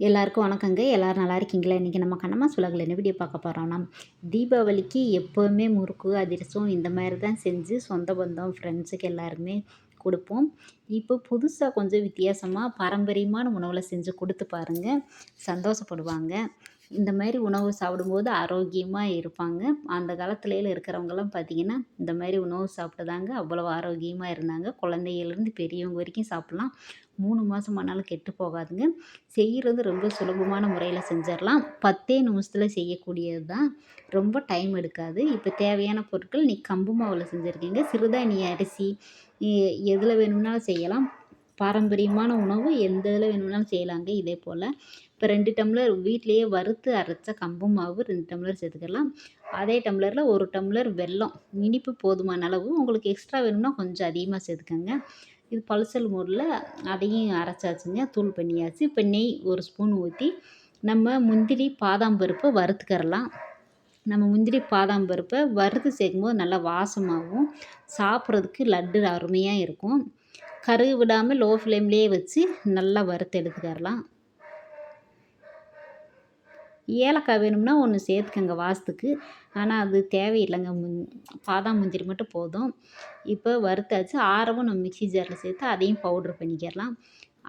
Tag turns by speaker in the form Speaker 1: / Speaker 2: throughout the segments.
Speaker 1: எல்லாருக்கும் வணக்கங்க. எல்லோரும் நல்லா இருக்கீங்களா? இன்றைக்கி நம்ம கண்ணம்மா சுலகில் என்ன வீடியோ பார்க்க போகிறோம்னா தீபாவளிக்கு எப்போவுமே முறுக்கு அதிரசம் இந்த மாதிரி தான் செஞ்சு சொந்த பந்தம் ஃப்ரெண்ட்ஸுக்கு எல்லாருமே கொடுப்போம். இப்போ புதுசாக கொஞ்சம் வித்தியாசமாக பாரம்பரியமான உணவில் செஞ்சு கொடுத்து பாருங்கள் சந்தோஷப்படுவாங்க. இந்த மாதிரி உணவு சாப்பிடும்போது ஆரோக்கியமாக இருப்பாங்க. அந்த காலத்துலேயில் இருக்கிறவங்கலாம் பார்த்திங்கன்னா இந்த மாதிரி உணவு சாப்பிட்டு தாங்க அவ்வளோ ஆரோக்கியமாக இருந்தாங்க. குழந்தையிலேருந்து பெரியவங்க வரைக்கும் சாப்பிட்லாம். மூணு மாதம் ஆனாலும் கெட்டு போகாதுங்க. செய்கிறது ரொம்ப சுலபமான முறையில் செஞ்சிடலாம். பத்தே நிமிஷத்தில் செய்யக்கூடியது தான் ரொம்ப டைம் எடுக்காது. இப்போ தேவையான பொருட்கள் நீ கம்பு மாவில் செஞ்சுருக்கீங்க. சிறுதானிய அரிசி எதில் வேணும்னாலும் செய்யலாம். பாரம்பரியமான உணவு எந்த இதில் வேணும்னாலும் செய்யலாங்க. இதே போல் இப்போ ரெண்டு டம்ளர் வீட்டிலையே வறுத்து அரைச்ச கம்பு மாவு ரெண்டு டம்ளர் சேர்த்துக்கலாம். அதே டம்ளரில் ஒரு டம்ளர் வெல்லம் இனிப்பு போதுமான அளவு உங்களுக்கு எக்ஸ்ட்ரா வேணும்னா கொஞ்சம் அதிகமாக சேர்த்துக்கோங்க. இது பல்சல் மோரில் அதையும் அரைச்சாச்சுங்க தூள் பண்ணியாச்சு. இப்போ நெய் ஒரு ஸ்பூன் ஊற்றி நம்ம முந்திரி பாதாம் பருப்பை வறுத்துக்கரலாம். நம்ம முந்திரி பாதாம் பருப்பை வறுத்து சேர்க்கும்போது நல்லா வாசமாகவும் சாப்பிட்றதுக்கு லட்டு அருமையாக இருக்கும். கருகு விடாமல் லோ ஃப்ளேம்லேயே வச்சு நல்லா வறுத்து எடுத்துக்கரலாம் ஏலக்காய் வேணும்னா ஒன்று சேர்த்துக்கங்க வாசத்துக்கு. ஆனால் அது தேவையில்லைங்க. முந் பாதாம் முந்திரி மட்டும் போதும். இப்போ வறுத்தாச்சு. ஆரவும் நம்ம மிக்சி ஜாரில் சேர்த்து அதையும் பவுட்ரு பண்ணிக்கிறலாம்.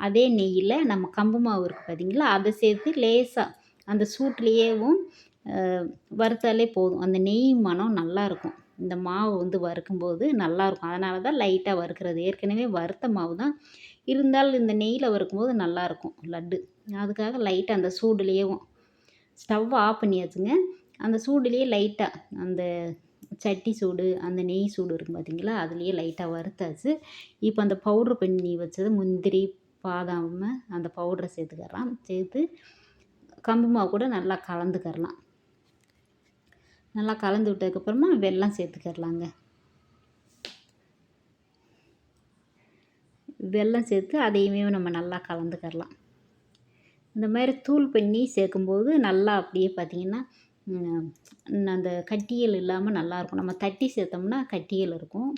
Speaker 1: அதே நெய்யில் நம்ம கம்பு மாவு இருக்குது பார்த்தீங்களா அதை சேர்த்து லேசாக அந்த சூட்லேயேவும் வறுத்தாலே போதும். அந்த நெய் மனம் நல்லாயிருக்கும் இந்த மாவு வந்து வறுக்கும்போது நல்லாயிருக்கும். அதனால தான் லைட்டாக வறுக்கிறது. ஏற்கனவே வறுத்த மாவு தான். இருந்தாலும் இந்த நெய்யில் வறுக்கும்போது நல்லாயிருக்கும் லட்டு. அதுக்காக லைட்டாக அந்த சூடுலேயேவும் ஸ்டவ் ஆஃப் பண்ணியாச்சுங்க. அந்த சூடுலேயே லைட்டாக அந்த சட்டி சூடு அந்த நெய் சூடு இருக்கும் பார்த்தீங்களா அதுலேயே லைட்டாக வறுத்தாச்சு. இப்போ அந்த பவுட்ரு பண்ணி வச்சது முந்திரி பாதாம் அந்த பவுட்ரை சேர்த்துக்கறலாம். சேர்த்து கம்பு மாவு கூட நல்லா கலந்துக்கரலாம் நல்லா கலந்து விட்டதுக்கப்புறமா வெல்லம் சேர்த்துக்கிடலாங்க. வெல்லம் சேர்த்து அதையுமே நம்ம நல்லா கலந்துக்கரலாம் இந்த மாதிரி தூள் பண்ணி சேர்க்கும்போது நல்லா அப்படியே பார்த்திங்கன்னா அந்த கட்டியல் இல்லாமல் நல்லாயிருக்கும் நம்ம தட்டி சேர்த்தோம்னா கட்டியல் இருக்கும்.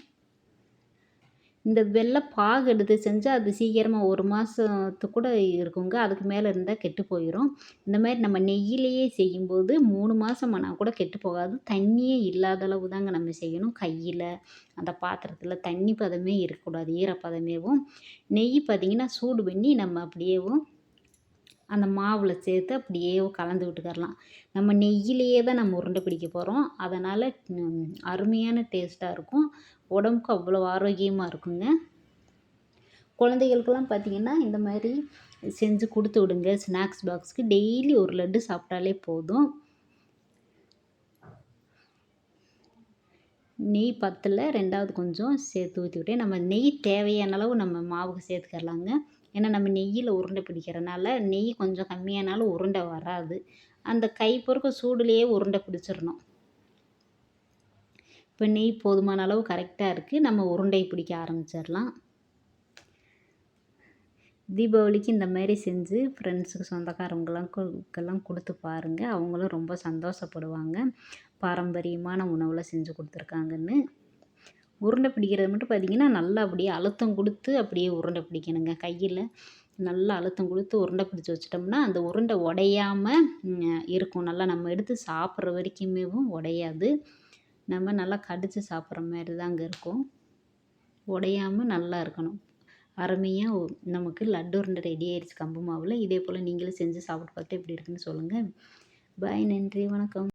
Speaker 1: இந்த வெள்ளை பாகு எடுத்து செஞ்சால் அது சீக்கிரமாக ஒரு மாதத்து கூட இருக்குங்க. அதுக்கு மேலே இருந்தால் கெட்டு போயிடும் இந்த மாதிரி நம்ம நெய்யிலேயே செய்யும்போது மூணு மாதம் ஆனால் கூட கெட்டு போகாது. தண்ணியே இல்லாத அளவு தாங்க நம்ம செய்யணும். கையில் அந்த பாத்திரத்தில் தண்ணி பதமே இருக்கக்கூடாது ஈரப்பதமேவும். நெய் பார்த்திங்கன்னா சூடு பண்ணி நம்ம அப்படியேவும் அந்த மாவில் சேர்த்து அப்படியே கலந்து விட்டுக்கரலாம் நம்ம நெய்யிலேயே தான் நம்ம உருண்டை பிடிக்க போகிறோம் அதனால் அருமையான டேஸ்ட்டாக இருக்கும். உடம்புக்கு அவ்வளோ ஆரோக்கியமாக இருக்குங்க. குழந்தைகளுக்கெல்லாம் பார்த்திங்கன்னா இந்த மாதிரி செஞ்சு கொடுத்து விடுங்க. ஸ்நாக்ஸ் பாக்ஸுக்கு டெய்லி ஒரு லட்டு சாப்பிட்டாலே போதும். நெய் பத்தில் ரெண்டாவது கொஞ்சம் சேர்த்து ஊற்றி விட்டேன் நம்ம நெய் தேவையான அளவு நம்ம மாவுக்கு சேர்த்துக்கரலாங்க ஏன்னா நம்ம நெய்யில் உருண்டை பிடிக்கிறனால நெய் கொஞ்சம் கம்மியானாலும் உருண்டை வராது. அந்த கை பொறுக்க சூடுலேயே உருண்டை பிடிச்சிடணும் இப்போ நெய் போதுமான அளவு கரெக்டாக இருக்குது நம்ம உருண்டை பிடிக்க ஆரம்பிச்சிடலாம். தீபாவளிக்கு இந்த மாதிரி செஞ்சு ஃப்ரெண்ட்ஸுக்கு சொந்தக்காரவங்களாம் கொடுத்து பாருங்கள் அவங்களும் ரொம்ப சந்தோஷப்படுவாங்க. பாரம்பரியமான உணவில் செஞ்சு கொடுத்துருக்காங்கன்னு. உருண்டை பிடிக்கிறது மட்டும் பார்த்திங்கன்னா நல்லா அப்படியே அழுத்தம் கொடுத்து அப்படியே உருண்டை பிடிக்கணுங்க. கையில் நல்லா அழுத்தம் கொடுத்து உருண்டை பிடிச்சி வச்சிட்டோம்னா அந்த உருண்டை உடையாமல் இருக்கும். நல்லா நம்ம எடுத்து சாப்பிட்ற வரைக்குமேவும் உடையாது. நம்ம நல்லா கடித்து சாப்பிட்ற மாதிரி தாங்க இருக்கும். உடையாமல் நல்லா இருக்கணும். அருமையாக நமக்கு லட்டு உருண்டை ரெடி ஆயிடுச்சு கம்பு மாவில். இதே போல் நீங்களும் செஞ்சு சாப்பிட்டு பார்த்துட்டு எப்படி இருக்குன்னு சொல்லுங்கள் பாய் நன்றி வணக்கம்.